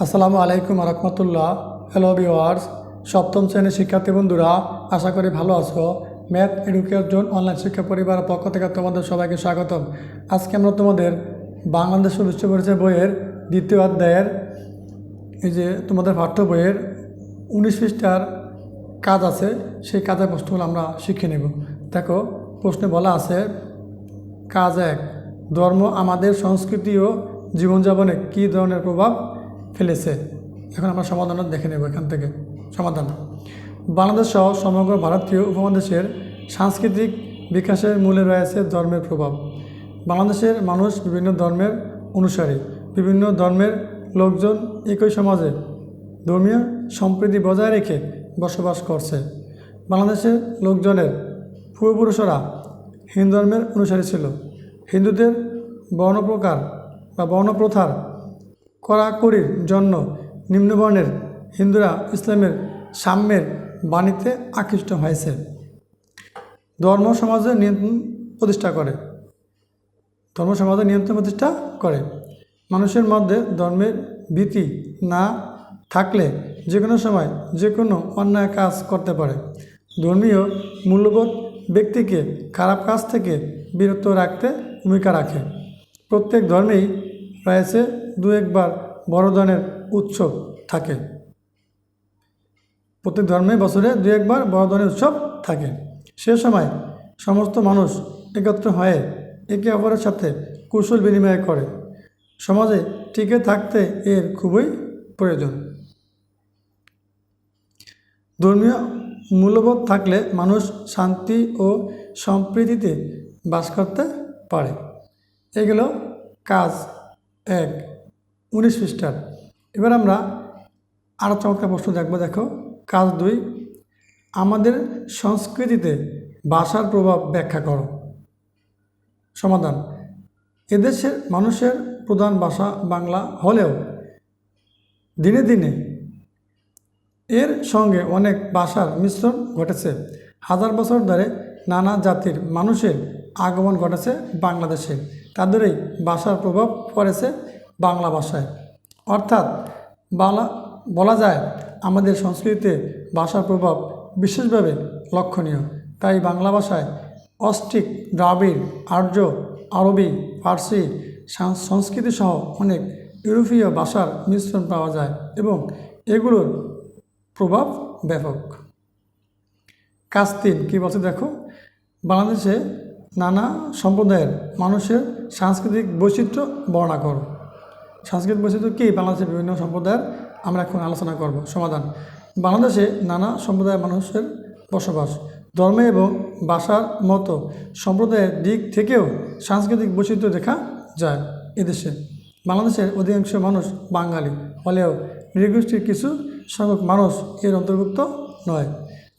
আসসালামু আলাইকুম রহমতুল্লাহ hello viewers সপ্তম শ্রেণির শিক্ষার্থী বন্ধুরা, আশা করি ভালো আছো। ম্যাথ এডুকেশন অনলাইন শিক্ষা পরিবারের পক্ষ থেকে তোমাদের সবাইকে স্বাগতম। আজকে আমরা তোমাদের বাংলাদেশ বিশ্ব পরিচয় বইয়ের দ্বিতীয় অধ্যায়ের, এই যে তোমাদের পাঠ্য বইয়ের উনিশ পৃষ্ঠার কাজ আছে, সেই কাজের প্রশ্নগুলো আমরা শিখে নেব। দেখো, প্রশ্নে বলা আছে, কাজ এক, ধর্ম আমাদের সংস্কৃতি ও জীবনযাপনে কী ধরনের প্রভাব ফেলেছে। এখন আমরা সমাধান দেখে নেব এখান থেকে। সমাধান। বাংলাদেশ সহ সমগ্র ভারতীয় উপমহাদেশের সাংস্কৃতিক বিকাশের মূলে রয়েছে ধর্মের প্রভাব। বাংলাদেশের মানুষ বিভিন্ন ধর্মের অনুসারী, বিভিন্ন ধর্মের লোকজন একই সমাজে ধর্মীয় সম্প্রীতি বজায় রেখে বসবাস করছে। বাংলাদেশের লোকজনের পূর্বপুরুষরা হিন্দু ধর্মের অনুসারী ছিল। হিন্দুদের বর্ণপ্রকার বা বর্ণপ্রথার কড়াকড়ির জন্য নিম্নবর্ণের হিন্দুরা ইসলামের সাম্যের বাণীতে আকৃষ্ট হয়েছে। ধর্ম সমাজে নিয়ন্ত্রণ প্রতিষ্ঠা করে। ধর্ম সমাজে নিয়ন্ত্রণ প্রতিষ্ঠা করে। মানুষের মধ্যে ধর্মের ভীতি না থাকলে যে কোনো সময় যে কোনো অন্যায় কাজ করতে পারে। ধর্মীয় মূল্যবোধ ব্যক্তিকে খারাপ কাজ থেকে বিরত রাখতে ভূমিকা রাখে। প্রত্যেক ধর্মেই রয়েছে দু একবার বড় ধরনের উৎসব থাকে। প্রত্যেক ধর্মে বছরে দু একবার বড় ধরনের উৎসব থাকে। সে সময় সমস্ত মানুষ একত্র হয়ে একে অপরের সাথে কুশল বিনিময় করে। সমাজে টিকে থাকতে এর খুবই প্রয়োজন। ধর্মীয় মূল্যবোধ থাকলে মানুষ শান্তি ও সম্প্রীতিতে বাস করতে পারে। এগুলো কাজ এক। উনিশ পৃষ্ঠার। এবার আমরা আরও চমৎকার প্রশ্ন দেখব, দেখো। কাজ দুই, আমাদের সংস্কৃতিতে ভাষার প্রভাব ব্যাখ্যা করো। সমাধান, এদেশের মানুষের প্রধান ভাষা বাংলা হলেও দিনে দিনে এর সঙ্গে অনেক ভাষার মিশ্রণ ঘটেছে। হাজার বছর ধরে নানা জাতির মানুষের আগমন ঘটেছে বাংলাদেশে। তাদের এই ভাষার প্রভাব পড়েছে বাংলা ভাষায়। অর্থাৎ বাংলা বলা যায় আমাদের সংস্কৃতিতে ভাষার প্রভাব বিশেষভাবে লক্ষণীয়। তাই বাংলা ভাষায় অস্ট্রিক দ্রাবিড়, আর্য, আরবি, ফার্সি সংস্কৃতি সহ অনেক ইউরোপীয় ভাষার মিশ্রণ পাওয়া যায় এবং এগুলোর প্রভাব ব্যাপক। কাজ তিন কী বলছে দেখো? বাংলাদেশে নানা সম্প্রদায়ের মানুষের সাংস্কৃতিক বৈচিত্র্য বর্ণনা করো। সাংস্কৃতিক বৈচিত্র্য কী? বাংলাদেশের বিভিন্ন সম্প্রদায়ের আমরা এখন আলোচনা করব। সমাধান। বাংলাদেশে নানা সম্প্রদায়ের মানুষের বসবাস। ধর্মে এবং ভাষার মতো সম্প্রদায়ের দিক থেকেও সাংস্কৃতিক বৈচিত্র্য দেখা যায় এদেশে। বাংলাদেশের অধিকাংশ মানুষ বাঙালি। হলেও নৃগোষ্ঠীর কিছু সংখ্যক মানুষ এর অন্তর্ভুক্ত নয়।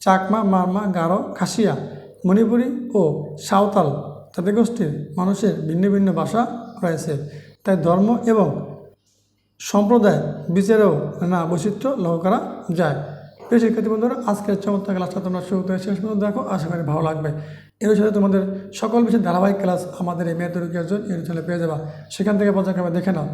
চাকমা, মারমা, গারো, খাসিয়া, মণিপুরী ও সাঁওতাল তাদের গোষ্ঠীর মানুষের ভিন্ন ভিন্ন ভাষা রয়েছে। তাই ধর্ম এবং সম্প্রদায়, বিচারেও না বৈচিত্র্য লক্ষ্য করা যায়। প্রিয় শিক্ষার্থী বন্ধুরা, আজকের চমৎকার ক্লাসটা তোমরা শুরু করে শেষ পর্যন্ত দেখো। আশা করি ভালো লাগবে। এর সাথে তোমাদের সকল বিষয়ে ধারাবাহিক ক্লাস আমাদের এই মেয়েদের চ্যানেলে পেয়ে যাবা। সেখান থেকে পর্যায়ক্রমে দেখে নাও।